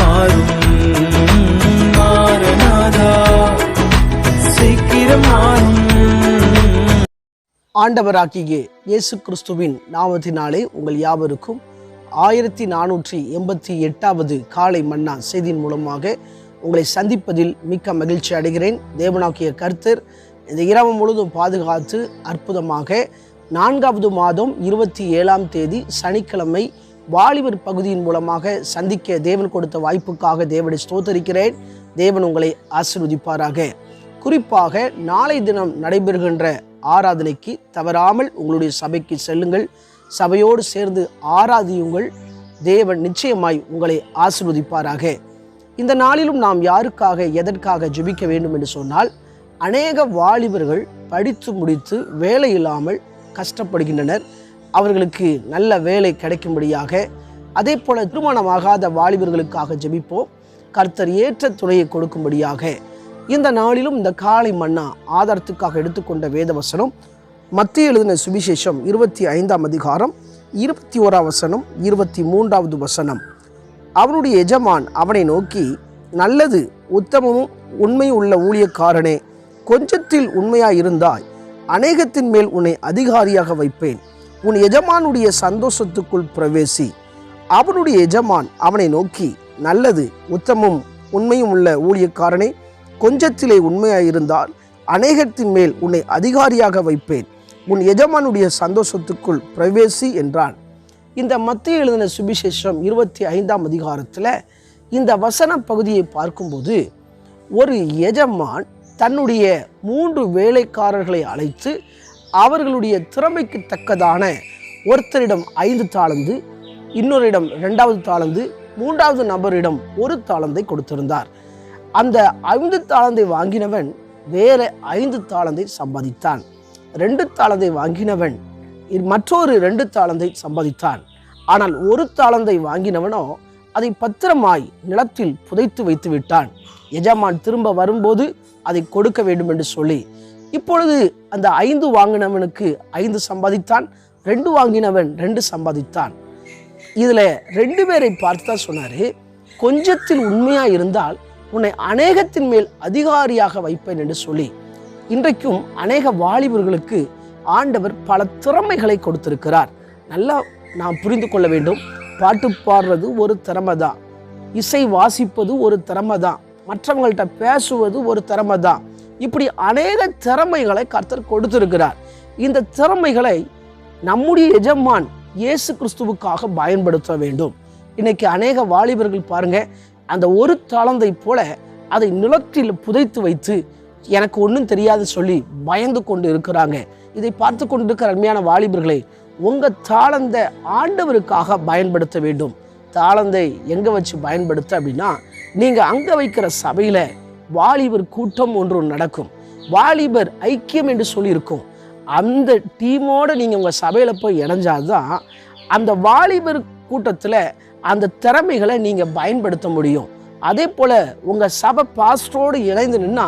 மாறும். ஆண்டவராக்கியே இயேசு கிறிஸ்துவின் நாமத்தினாலே உங்கள் யாவருக்கும் ஆயிரத்தி நானூற்றி எண்பத்தி எட்டாவது காலை மன்னா செய்தியின் மூலமாக உங்களை சந்திப்பதில் மிக்க மகிழ்ச்சி அடைகிறேன். தேவனாக்கிய கர்த்தர் இந்த இரவு முழுதும் பாதுகாத்து அற்புதமாக நான்காவது மாதம் இருபத்தி ஏழாம் தேதி சனிக்கிழமை வாலிபர் பகுதியின் மூலமாக சந்திக்க தேவன் கொடுத்த வாய்ப்புக்காக தேவனை ஸ்தோத்தரிக்கிறேன். தேவன் உங்களை ஆசிர்வதிப்பாராக. குறிப்பாக நாளை தினம் நடைபெறுகின்ற ஆராதனைக்கு தவறாமல் உங்களுடைய சபைக்கு செல்லுங்கள். சபையோடு சேர்ந்து ஆராதியுங்கள். தேவன் நிச்சயமாய் உங்களை ஆசிர்வதிப்பாராக. இந்த நாளிலும் நாம் யாருக்காக எதற்காக ஜெபிக்க வேண்டும் என்று சொன்னால் அநேக வாலிபர்கள் படித்து முடித்து வேலை இல்லாமல் கஷ்டப்படுகின்றனர். அவர்களுக்கு நல்ல வேலை கிடைக்கும்படியாக அதே போல திருமணமாகாத வாலிபர்களுக்காக ஜெபிப்போம். கர்த்தர் ஏற்ற துணையை கொடுக்கும்படியாக இந்த நாளிலும் இந்த காலை மன்னா ஆதாரத்துக்காக எடுத்துக்கொண்ட வேதவசனம் மத்திய எழுதின சுவிசேஷம் இருபத்தி ஐந்தாம் அதிகாரம் இருபத்தி ஓராம் வசனம் இருபத்தி மூன்றாவது வசனம். அவனுடைய எஜமான் அவனை நோக்கி நல்லது உத்தமமும் உண்மை உள்ள ஊழியக்காரனே கொஞ்சத்தில் உண்மையாயிருந்தாய். அநேகத்தின் மேல் உன்னை அதிகாரியாக வைப்பேன். உன் எஜமானுடைய சந்தோஷத்துக்குள் பிரவேசி. அவனுடைய எஜமான் அவனை நோக்கி நல்லது உத்தமும் உண்மையும் உள்ள ஊழியக்காரனே கொஞ்சத்திலே உண்மையாயிருந்தால் அநேகத்தின் மேல் உன்னை அதிகாரியாக வைப்பேன். உன் எஜமானுடைய சந்தோஷத்துக்குள் பிரவேசி என்றான். இந்த மத்திய எழுதின சுபிசேஷம் இருபத்தி ஐந்தாம் அதிகாரத்தில் இந்த வசன பகுதியை பார்க்கும்போது ஒரு எஜமான் தன்னுடைய மூன்று வேலைக்காரர்களை அழைத்து அவர்களுடைய திறமைக்கு தக்கதான ஒருத்தரிடம் ஐந்து தாளந்து இன்னொரிடம் ரெண்டாவது தாளந்து மூன்றாவது நபரிடம் ஒரு தாளந்தை கொடுத்திருந்தார். அந்த ஐந்து தாளந்தை வாங்கினவன் வேற ஐந்து தாளந்தை சம்பாதித்தான். ரெண்டு தாளந்தை வாங்கினவன் மற்றொரு ரெண்டு தாளந்தை சம்பாதித்தான். ஆனால் ஒரு தாளந்தை வாங்கினவனோ அதை பத்திரமாய் நிலத்தில் புதைத்து வைத்து விட்டான். எஜமான் திரும்ப வரும்போது அதை கொடுக்க வேண்டும் என்று சொல்லி இப்பொழுது அந்த ஐந்து வாங்கினவனுக்கு ஐந்து சம்பாதித்தான் ரெண்டு வாங்கினவன் ரெண்டு சம்பாதித்தான். இதில் ரெண்டு பேரை பார்த்து தான் சொன்னார் கொஞ்சத்தில் உண்மையாக இருந்தால் உன்னை அநேகத்தின் மேல் அதிகாரியாக வைப்பேன் என்று சொல்லி. இன்றைக்கும் அநேக வாலிபர்களுக்கு ஆண்டவர் பல திறமைகளை கொடுத்திருக்கிறார். நல்லா நாம் புரிந்து கொள்ள வேண்டும் பாட்டு பாடுறது ஒரு திறமை தான் இசை வாசிப்பது ஒரு திறமை தான் மற்றவங்கள்ட்ட பேசுவது ஒரு திறமை தான் இப்படி அநேக திறமைகளை கர்த்தர் கொடுத்திருக்கிறார். இந்த திறமைகளை நம்முடைய எஜமான் இயேசு கிறிஸ்துவுக்காக பயன்படுத்த வேண்டும். இன்னைக்கு அநேக வாலிபர்கள் பாருங்க அந்த ஒரு தாளந்தை போல அதை நிலத்தில் புதைத்து வைத்து எனக்கு ஒன்றும் தெரியாது சொல்லி பயந்து கொண்டு இருக்கிறாங்க. இதை பார்த்து கொண்டிருக்கிற அருமையான வாலிபர்களை உங்க தாளந்த ஆண்டவருக்காக பயன்படுத்த வேண்டும். தாளந்தை எங்க வச்சு பயன்படுத்த அப்படின்னா நீங்க அங்க வைக்கிற சபையில வாலிபர் கூட்டம் ஒன்று நடக்கும். வாலிபர் ஐக்கியம் என்று சொல்லியிருக்கும். அந்த டீமோட நீங்க உங்க சபையில போய் இணைஞ்சாதான் அந்த வாலிபர் கூட்டத்தில் அந்த திறமைகளை நீங்க பயன்படுத்த முடியும். அதே போல உங்க சபை பாஸ்டரோடு இணைந்து நின்னா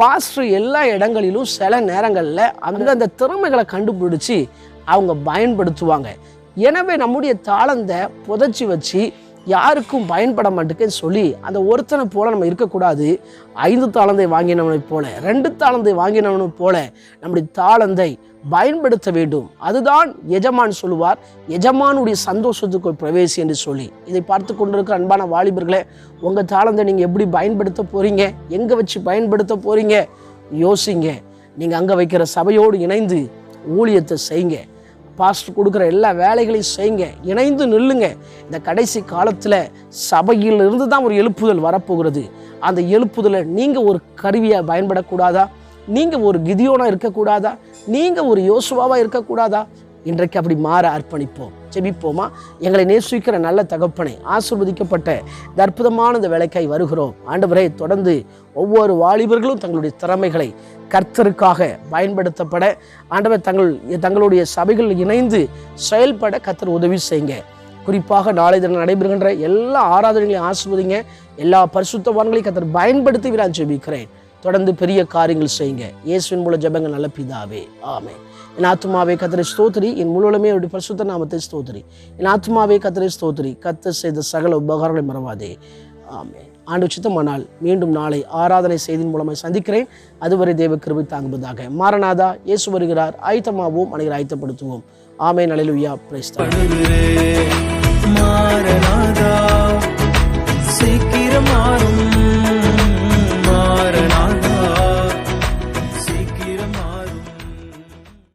பாஸ்டர் எல்லா இடங்களிலும் சில நேரங்களில் அந்தந்த திறமைகளை கண்டுபிடிச்சி அவங்க பயன்படுத்துவாங்க. எனவே நம்முடைய தாளந்தை புதைச்சி வச்சு யாருக்கும் பயன்பட மாட்டேங்குன்னு சொல்லி அந்த ஒருத்தனை போல நம்ம இருக்கக்கூடாது. ஐந்து தாளந்தை வாங்கினவனை போல ரெண்டு தாளந்தை வாங்கினவனை போல நம்முடைய தாளந்தை பயன்படுத்த வேண்டும். அதுதான் எஜமான் சொல்லுவார். எஜமானுடைய சந்தோஷத்துக்குள் பிரவேசி என்று சொல்லி. இதை பார்த்து கொண்டிருக்கிற அன்பான வாலிபர்களே உங்கள் தாளந்தை நீங்கள் எப்படி பயன்படுத்த போறீங்க? எங்கே வச்சு பயன்படுத்த போறீங்க? யோசிங்க. நீங்கள் அங்கே வைக்கிற சபையோடு இணைந்து ஊழியத்தை செய்யுங்க. பாஸ்டர் கொடுக்குற எல்லா வேலைகளையும் செய்யுங்க. இணைந்து நில்லுங்க. இந்த கடைசி காலத்தில் சபையில் இருந்து தான் ஒரு எழுப்புதல் வரப்போகிறது. அந்த எழுப்புதலை நீங்கள் ஒரு கருவியாக பயன்படக்கூடாதா? நீங்கள் ஒரு கிதியோனாக இருக்கக்கூடாதா? நீங்கள் ஒரு யோசுவாவாக இருக்கக்கூடாதா? இன்றைக்கு அப்படி மாற அர்ப்பணிப்போம். செபிப்போமா எங்களை நேசிக்கிற நல்ல தகப்பனை ஆசிர்வதிக்கப்பட்ட இந்த அற்புதமான இந்த வேலைக்காய் வருகிறோம். ஆண்டவரே தொடர்ந்து ஒவ்வொரு வாலிபர்களும் தங்களுடைய திறமைகளை கர்த்தருக்காக பயன்படுத்தப்பட ஆண்டவர் தங்கள் தங்களுடைய சபைகள் இணைந்து செயல்பட கர்த்தர் உதவி செய்யுங்க. குறிப்பாக நாளை தினம் நடைபெறுகின்ற எல்லா ஆராதனைகளையும் ஆசிர்வதிங்க. எல்லா பரிசுத்தவான்களையும் கத்தர் பயன்படுத்தி நான் ஜெபிக்கிறேன். தொடர்ந்து பெரிய காரியங்கள் செய்யுங்க. இயேசுவின் மூல ஜெபங்கள் நல்ல பிதாவே. ஆமே என் ஆத்மாவே கத்திரை ஸ்தோத்திரி. என் முழுவலுமே அவருடைய பரிசுத்த நாமத்தை ஸ்தோத்திரி. என் ஆத்மாவே கத்திரை ஸ்தோத்திரி. கத்த செய்த சகல உபகாரங்களை மறவாதே. ஆமே ஆண்டு சித்தமானால் மீண்டும் நாளை ஆராதனை செய்தியின் மூலமாக சந்திக்கிறேன். அதுவரை தேவ கிருபை தாங்குவதாக. மாரநாதா இயேசு வருகிறார். ஆயத்தமாவோம் அனைவரை ஆயத்தப்படுத்துவோம். ஆமே நலைலுயா பிரைஸ்தான்